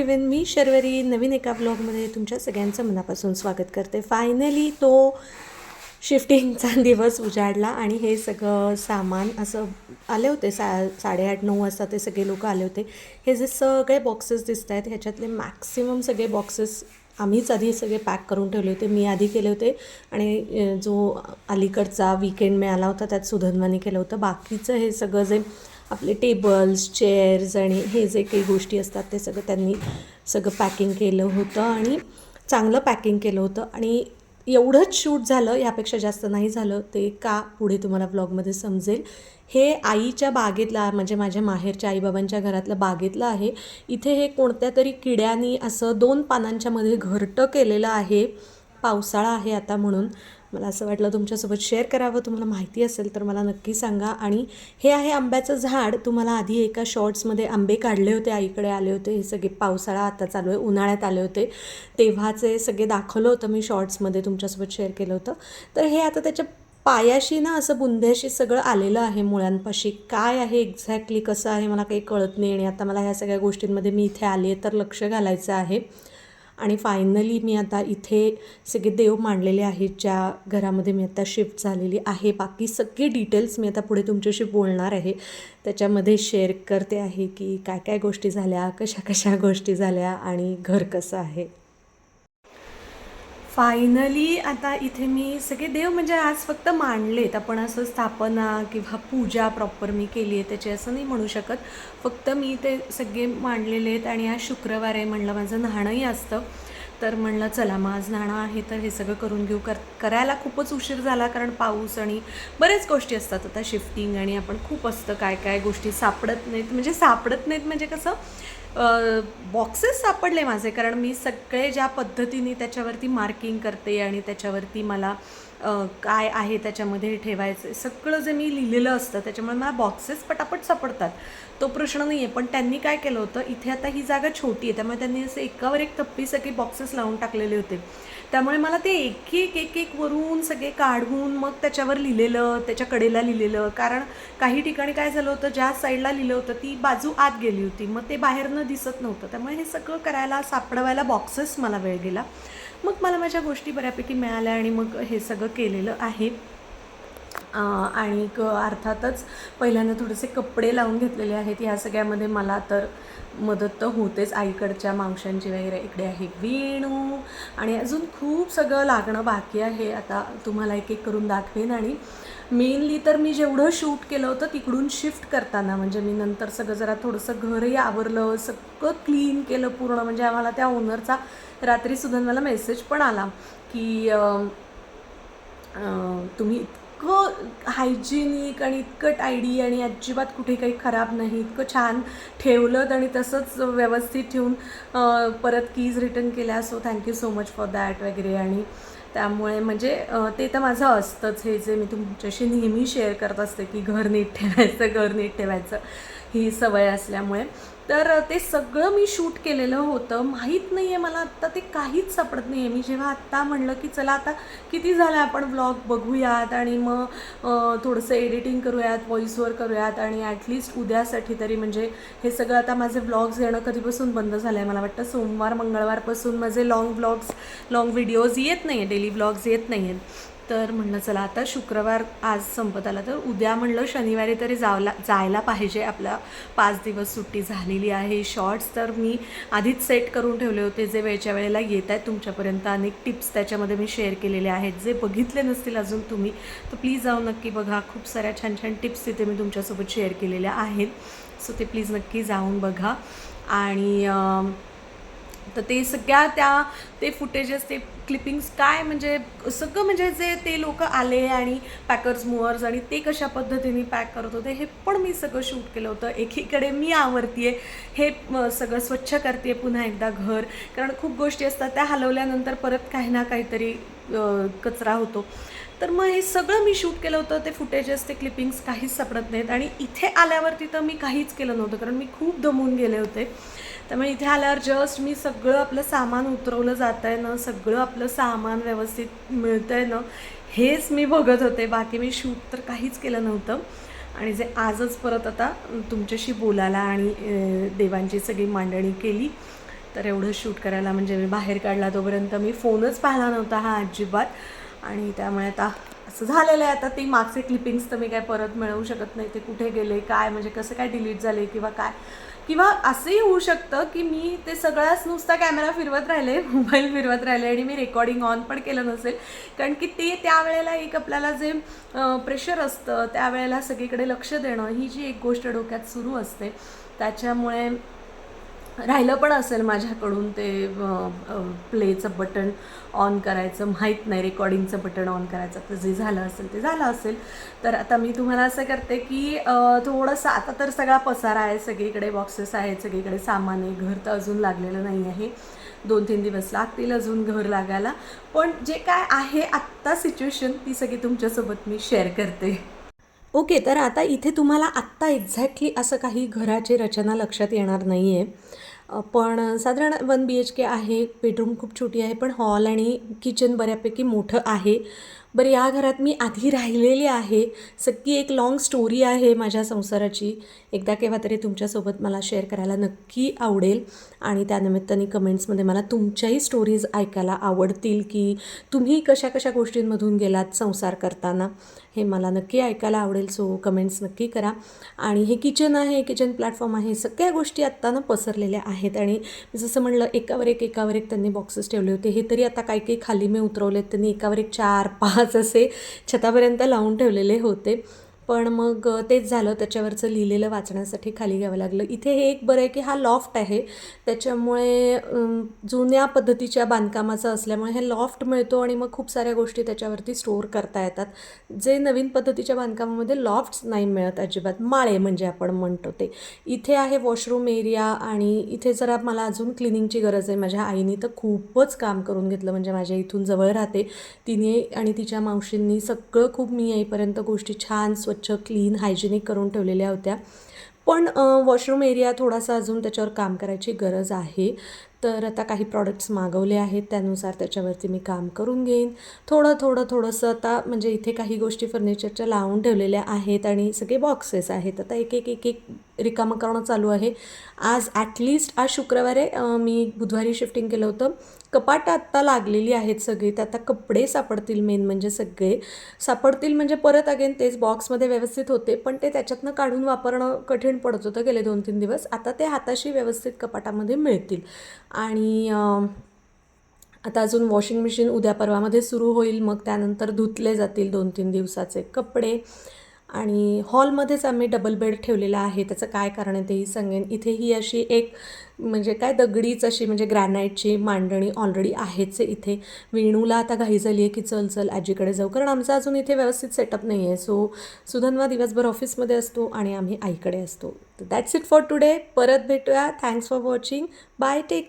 Everyone मी शर्वरी नवीन एका ब्लॉगमध्ये तुमच्या सगळ्यांचं मनापासून स्वागत करते. फायनली तो शिफ्टिंगचा दिवस उजाडला आणि हे सगळं सामान असं आले होते सा साडेआठ नऊ वाजता ते सगळे लोक आले होते. हे जे सगळे बॉक्सेस दिसत आहेत ह्याच्यातले मॅक्सिमम सगळे बॉक्सेस आम्हीच आधी सगळे पॅक करून ठेवले होते. मी आधी केले होते आणि जो अलीकडचा वीकेंड मिळाला होता त्यात सुधन्वानी केलं होतं. बाकीचं हे सगळं जे आपले टेबल्स चेअर्स आणि हे जे काही गोष्टी असतात ते सगळं त्यांनी सगळं पॅकिंग केलं होतं आणि चांगलं पॅकिंग केलं होतं. आणि एवढंच शूट झालं यापेक्षा जास्त नाही झालं ते का पुढे तुम्हाला ब्लॉगमध्ये समजेल. हे आईच्या बागेतला म्हणजे माझ्या माहेरच्या आईबाबांच्या घरातलं बागेतलं आहे. इथे हे कोणत्या तरी किड्यानी असं दोन पानांच्यामध्ये घरटं केलेलं आहे. पावसाळा आहे आता म्हणून. मला असं वाटलं तुमच्यासोबत शेअर करावं तुम्हाला माहिती असेल तर मला नक्की सांगा. आणि हे आहे आंब्याचं झाड. तुम्हाला आधी एका शॉर्ट्समध्ये आंबे काढले होते आईकडे आले होते. हे सगळे पावसाळा आता चालू आहे उन्हाळ्यात आले होते. तेव्हाचे सगळे दाखवलं होतं मी शॉर्ट्समध्ये तुमच्यासोबत शेअर केलं होतं. तर हे आता त्याच्या पायाशी ना असं बुंद्याशी सगळं आलेलं आहे मुळांपाशी. काय आहे एक्झॅक्टली कसं आहे मला काही कळत नाही. आणि आता मला ह्या सगळ्या गोष्टींमध्ये मी इथे आली आहे तर लक्ष घालायचं आहे. आणि फायनली मी आता इथे सगळे देव मांडलेले आहेत ज्या घरामध्ये मी आता शिफ्ट झालेली आहे. बाकी सगळे डिटेल्स मी आता पुढे तुमच्याशी बोलणार आहे. त्याच्यामध्ये शेअर करते आहे की काय काय गोष्टी झाल्या कशा कशा गोष्टी झाल्या आणि घर कसं आहे. फायनली आता इथे मी सगळे देव म्हणजे आज फक्त मांडलेत. आपण असं स्थापना किंवा पूजा प्रॉपर मी केली आहे त्याची असं नाही म्हणू शकत. फक्त मी ते सगळे मांडलेले आहेत आणि आज शुक्रवार आहे म्हणलं माझं न्हाणंही असतं. तर म्हणलं चला मग आज न्हाणं आहे तर हे सगळं करून घेऊ. कर करायला खूपच उशीर झाला कारण पाऊस आणि बऱ्याच गोष्टी असतात. आता शिफ्टिंग आणि आपण खूप असतं काय काय गोष्टी सापडत नाहीत. म्हणजे सापडत नाहीत म्हणजे कसं? बॉक्सेस सापडले माझे कारण मी सगळे ज्या पद्धतीने त्याच्यावरती मार्किंग करते आणि त्याच्यावरती मला काय आहे त्याच्यामध्ये ठेवायचं सगळं जे मी लिहिलेलं असतं त्याच्यामुळे मला बॉक्सेस पटापट सापडतात. तो प्रश्न नाही आहे पण त्यांनी काय केलं होतं इथे आता ही जागा छोटी आहे त्यामुळे त्यांनी असे एकावर एक थप्पी सगळे बॉक्सेस लावून टाकलेले होते. त्यामुळे मला ते एक एक एक एक वरून सगळे काढून मग त्याच्यावर लिहिलेलं त्याच्या कडेला लिहिलेलं. कारण काही ठिकाणी काय झालं होतं ज्या साईडला लिहिलं होतं ती बाजू आत गेली होती. मग ते बाहेरनं दिसत नव्हतं. त्यामुळे हे सगळं करायला सापडवायला बॉक्सेस मला वेळ गेला. मग मला माझ्या गोष्टी बऱ्यापैकी मिळाल्या आणि मग हे सगळं केलेलं आहे. आणि क अर्थातच पहिल्यांदा थोडेसे कपडे लावून घेतलेले आहेत. ह्या सगळ्यामध्ये मला तर मदत तर होतेच. आईकडच्या मावशांची वगैरे इकडे आहे वेणू. आणि अजून खूप सगळं लागणं बाकी आहे. आता तुम्हाला एक एक करून दाखवेन. आणि मेनली तर मी जेवढं शूट केलं होतं तिकडून शिफ्ट करताना म्हणजे मी नंतर सगळं जरा थोडंसं घरही आवरलं सगळं क्लीन केलं पूर्ण. म्हणजे आम्हाला त्या ओनरचा रात्रीसुद्धा मला मेसेज पण आला की तुम्ही इतकं हायजिनिक आणि इतकं टायडी आणि अजिबात कुठे काही खराब नाही इतकं छान ठेवलं आणि तसंच व्यवस्थित ठेवून परत कीज रिटर्न केल्या. So thank you so much for that वगैरे. आणि त्यामुळे म्हणजे ते तर माझं असतंच हे जे मी तुमच्याशी नेहमी शेअर करत असते की घर नीट ठेवायचं घर नीट ठेवायचं ही सवय असल्यामुळे. तर ते सगळं मी शूट केलेलं होतं. माहीत नाही आहे मला आत्ता ते काहीच सापडत नाही आहे मी जेव्हा आत्ता म्हणलं की चला आता किती झालं आपण ब्लॉग बघूयात आणि मग थोडंसं एडिटिंग करूयात व्हॉईसवर करूयात आणि ॲटलिस्ट उद्यासाठी तरी म्हणजे हे सगळं आता माझे व्लॉग्स येणं कधीपासून बंद झालं आहे मला वाटतं सोमवार मंगळवारपासून माझे लाँग व्लॉग्स लाँग व्हिडिओज येत नाही आहे डेली व्लॉग्स येत नाही आहेत तर म्हणलं चला आता शुक्रवार आज संपत आला तर उद्या म्हणलं शनिवारी तरी जावला जायला पाहिजे. आपला पाच दिवस सुट्टी झालेली आहे. शॉर्ट्स तर मी आधीच सेट करून ठेवले होते जे वेळच्या वेळेला येत आहेत तुमच्यापर्यंत. अनेक टिप्स त्याच्यामध्ये मी शेअर केलेले आहेत जे बघितले नसतील अजून तुम्ही तर प्लीज जाऊन नक्की बघा. खूप साऱ्या छान छान टिप्स तिथे मी तुमच्यासोबत शेअर केलेल्या आहेत. सो ते प्लीज नक्की जाऊन बघा. आणि तर ते सगळ्या त्या ते फुटेजेस ते क्लिपिंग्स काय? म्हणजे सगळं म्हणजे जे ते लोक आले आणि पॅकर्स मुअर्स आणि ते कशा पद्धतीने पॅक करत होते हे पण मी सगळं शूट केलं होतं. एकीकडे मी आवरतीये हे सगळं स्वच्छ करते पुन्हा एकदा घर. कारण खूप गोष्टी असतात त्या हलवल्यानंतर परत काही ना काहीतरी कचरा होतो. तर मग हे सगळं मी शूट केलं होतं ते फुटेजेस ते क्लिपिंग्स काहीच सापडत नाहीत. आणि इथे आल्यावरती तर मी काहीच केलं नव्हतं कारण मी खूप दमून गेले होते. त्यामुळे इथे आल्यावर जस्ट मी सगळं आपलं सामान उतरवलं जात आहे ना सगळं आपलं सामान व्यवस्थित मिळतं आहे ना हेच मी बघत होते. बाकी मी शूट तर काहीच केलं नव्हतं. आणि जे आजच परत आता तुमच्याशी बोलायला आणि देवांची सगळी मांडणी केली तर एवढं शूट करायला म्हणजे मी बाहेर काढला तोपर्यंत मी फोनच पाहिला नव्हता हा अजिबात. आणि त्यामुळे आता असं झालेलं आहे. आता ती मागचे क्लिपिंग्स तर मी काय परत मिळवू शकत नाही. ते कुठे गेले काय म्हणजे कसं काय डिलीट झाले किंवा काय. किंवा असंही होऊ शकतं की मी ते सगळ्याच नुसता कॅमेरा फिरवत राहिले मोबाईल फिरवत राहिले आणि मी रेकॉर्डिंग ऑन पण केलं नसेल. कारण की ते त्यावेळेला एक आपल्याला जे प्रेशर असतं त्यावेळेला सगळीकडे लक्ष देणं ही जी एक गोष्ट डोक्यात सुरू असते. त्याच्यामुळे राहिलं पण असेल माझ्याकडून ते प्लेचं बटन ऑन करायचं. माहीत नाही रेकॉर्डिंगचं बटन ऑन करायचं. तर जे झालं असेल ते झालं असेल. तर आता मी तुम्हाला असं करते की थोडंसं आता तर सगळा पसारा आहे. सगळीकडे बॉक्सेस आहेत. सगळीकडे सामान आहे. घर तर अजून लागलेलं नाही आहे. दोन तीन दिवस लागतील अजून घर लागायला. पण जे काय आहे आत्ता सिच्युएशन ती सगळी तुमच्यासोबत मी शेअर करते. ओके तर आता इथे तुम्हाला आत्ता एक्झॅक्टली असं काही घराची रचना लक्षात येणार नाही आहे पण साधारण वन बी एच के आहे बेडरूम खूप छोटी आहे पण हॉल आणि किचन बऱ्यापैकी मोठं आहे. बरं या घरात मी आधी राहिलेली आहे. सगळी एक लाँग स्टोरी आहे माझ्या संसाराची. एकदा केव्हा तरी तुमच्यासोबत मला शेअर करायला नक्की आवडेल. आणि त्यानिमित्ताने कमेंट्समध्ये मला तुमच्याही स्टोरीज ऐकायला आवडतील की तुम्ही कशा कशा गोष्टींमधून गेलात संसार करताना. हे मला नक्की ऐकायला आवडेल सो कमेंट्स नक्की करा. आणि हे किचन आहे किचन प्लॅटफॉर्म आहे सगळ्या गोष्टी आत्ता ना पसरलेल्या आहेत. आणि मी जसं म्हणलं एकावर एक एकावर एक त्यांनी बॉक्सेस ठेवले होते. हे तरी आता काही काही खाली मी उतरवलेत. त्यांनी एकावर एक चार पाच असे छतापर्यंत लावून ठेवलेले होते. पण मग तेच झालं. त्याच्यावरचं लिहिलेलं वाचण्यासाठी खाली घ्यावं लागलं. इथे हे एक बरं आहे की हा लॉफ्ट आहे. त्याच्यामुळे जुन्या पद्धतीच्या बांधकामाचं असल्यामुळे हे लॉफ्ट मिळतो आणि मग खूप साऱ्या गोष्टी त्याच्यावरती स्टोअर करता येतात. जे नवीन पद्धतीच्या बांधकामामध्ये लॉफ्ट्स नाही मिळत अजिबात. माळे म्हणजे आपण म्हणतो ते. इथे आहे वॉशरूम एरिया आणि इथे जरा मला अजून क्लिनिंगची गरज आहे. माझ्या आईने तर खूपच काम करून घेतलं. म्हणजे माझ्या इथून जवळ राहते. तिने आणि तिच्या मावशींनी सगळं खूप मी येईपर्यंत गोष्टी छान स्वच्छ क्लीन हायजेनिक करून ठेवलेल्या होत्या. पण वॉशरूम एरिया थोडासा अजून त्याच्यावर काम करायची गरज आहे. तर आता काही प्रॉडक्ट्स मागवले आहेत त्यानुसार त्याच्यावरती मी काम करून घेईन. थोडं थोडं थोडंसं आता म्हणजे इथे काही गोष्टी फर्निचरच्या लावून ठेवलेल्या आहेत आणि सगळे बॉक्सेस आहेत. आता एक एक एक एक रिकामं करणं चालू आहे. आज ॲटलिस्ट आज शुक्रवारी मी बुधवारी शिफ्टिंग केलं होतं. कपाटं आत्ता लागलेली आहेत सगळी. तर आता कपडे सापडतील मेन म्हणजे सगळे. सापडतील म्हणजे परत अगेन तेच बॉक्समध्ये व्यवस्थित होते पण ते त्याच्यातनं काढून वापरणं कठीण पडत होतं गेले दोन तीन दिवस. आता ते हाताशी व्यवस्थित कपाटामध्ये मिळतील. आणि आता अजून वॉशिंग मशीन उद्या परवामध्ये सुरू होईल मग त्यानंतर धुतले जातील दोन तीन दिवसाचे कपडे. आणि हॉलमध्येच आम्ही डबल बेड ठेवलेला आहे त्याचं काय कारण आहे तेही सांगेन. इथे ही अशी एक म्हणजे काय दगडीच अशी म्हणजे ग्रॅनाईटची मांडणी ऑलरेडी आहेच आहे इथे. वेणूला आता घाई झाली आहे की चल चल आजीकडे जाऊ. कारण आमचा अजून इथे व्यवस्थित सेटअप नाही आहे सो सुधन्वा दिवसभर ऑफिसमध्ये असतो आणि आम्ही आईकडे असतो. दॅट्स इट फॉर टुडे परत भेटूया. Thanks for watching bye take care